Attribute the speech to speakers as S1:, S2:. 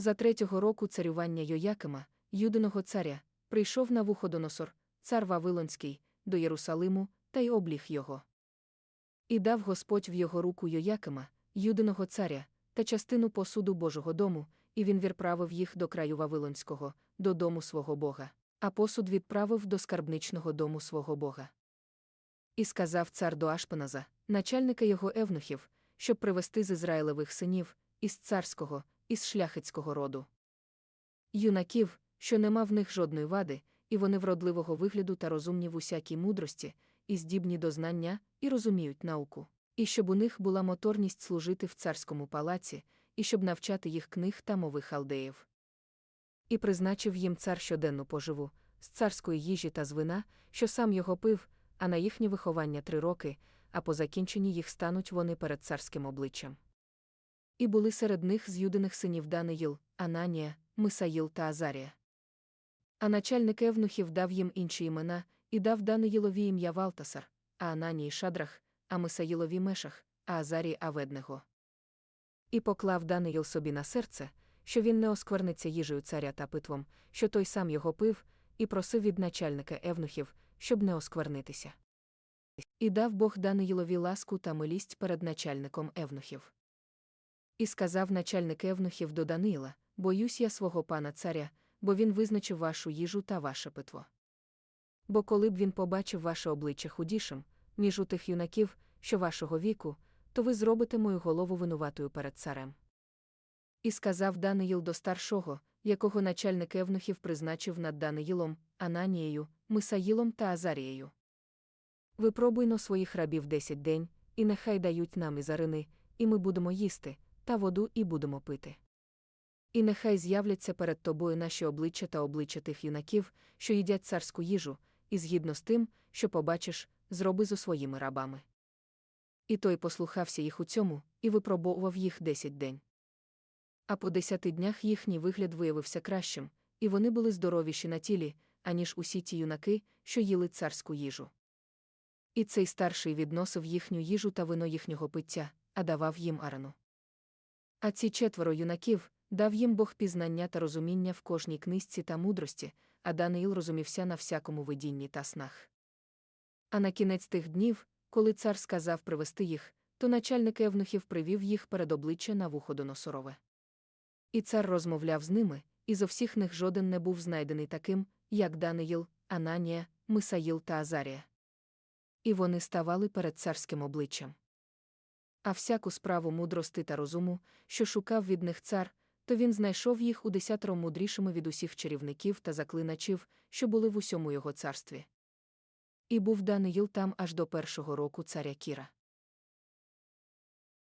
S1: За третього року царювання Йоякима, юдиного царя, прийшов на Вуходоносор, цар Вавилонський, до Єрусалиму, та й обліг його. І дав Господь в його руку Йоякима, юдиного царя, та частину посуду Божого дому, і він відправив їх до краю Вавилонського, до дому свого Бога, а посуд відправив до скарбничного дому свого Бога. І сказав цар до Ашпеназа, начальника його евнухів, щоб привести з Ізраїлевих синів, із царського, із шляхетського роду. Юнаків, що нема в них жодної вади, і вони вродливого вигляду та розумні в усякій мудрості, і здібні до знання, і розуміють науку, і щоб у них була моторність служити в царському палаці, і щоб навчати їх книг та мови халдеїв. І призначив їм цар щоденну поживу, з царської їжі та з вина, що сам його пив, а на їхнє виховання три роки, а по закінченні їх стануть вони перед царським обличчям. І були серед них з синів Даниїл, Ананія, Мисаїл та Азарія. А начальник евнухів дав їм інші імена, і дав Даниїлові ім'я Валтасар, а Ананії Шадрах, а Мисаїлові Мешах, а Азарії Аведнего. І поклав Даниїл собі на серце, що він не оскверниться їжею царя та питвом, що той сам його пив, і просив від начальника евнухів, щоб не осквернитися. І дав Бог Даниїлові ласку та милість перед начальником евнухів. І сказав начальник евнухів до Даниїла: Боюсь я свого пана царя, бо він визначив вашу їжу та ваше питво. Бо коли б він побачив ваше обличчя худішим, ніж у тих юнаків, що вашого віку, то ви зробите мою голову винуватою перед царем. І сказав Даниїл до старшого, якого начальник евнухів призначив над Даниїлом, Ананією, Мисаїлом та Азарією. Випробуйно своїх рабів десять день, і нехай дають нам ізарини, і ми будемо їсти, та воду і будемо пити. І нехай з'являться перед тобою наші обличчя та обличчя тих юнаків, що їдять царську їжу, і згідно з тим, що побачиш, зроби зо своїми рабами. І той послухався їх у цьому, і випробовував їх десять день. А по десяти днях їхній вигляд виявився кращим, і вони були здоровіші на тілі, аніж усі ті юнаки, що їли царську їжу. І цей старший відносив їхню їжу та вино їхнього пиття, а давав їм арану. А ці четверо юнаків дав їм Бог пізнання та розуміння в кожній книжці та мудрості, а Даниїл розумівся на всякому видінні та снах. А на кінець тих днів, коли цар сказав привести їх, то начальник евнухів привів їх перед обличчя на Вуходоносорове. І цар розмовляв з ними, і зо всіх них жоден не був знайдений таким, як Даниїл, Ананія, Мисаїл та Азарія. І вони ставали перед царським обличчям. А всяку справу мудрости та розуму, що шукав від них цар, то він знайшов їх у десятеро мудрішими від усіх чарівників та заклиначів, що були в усьому його царстві. І був Даниїл там аж до першого року царя Кіра.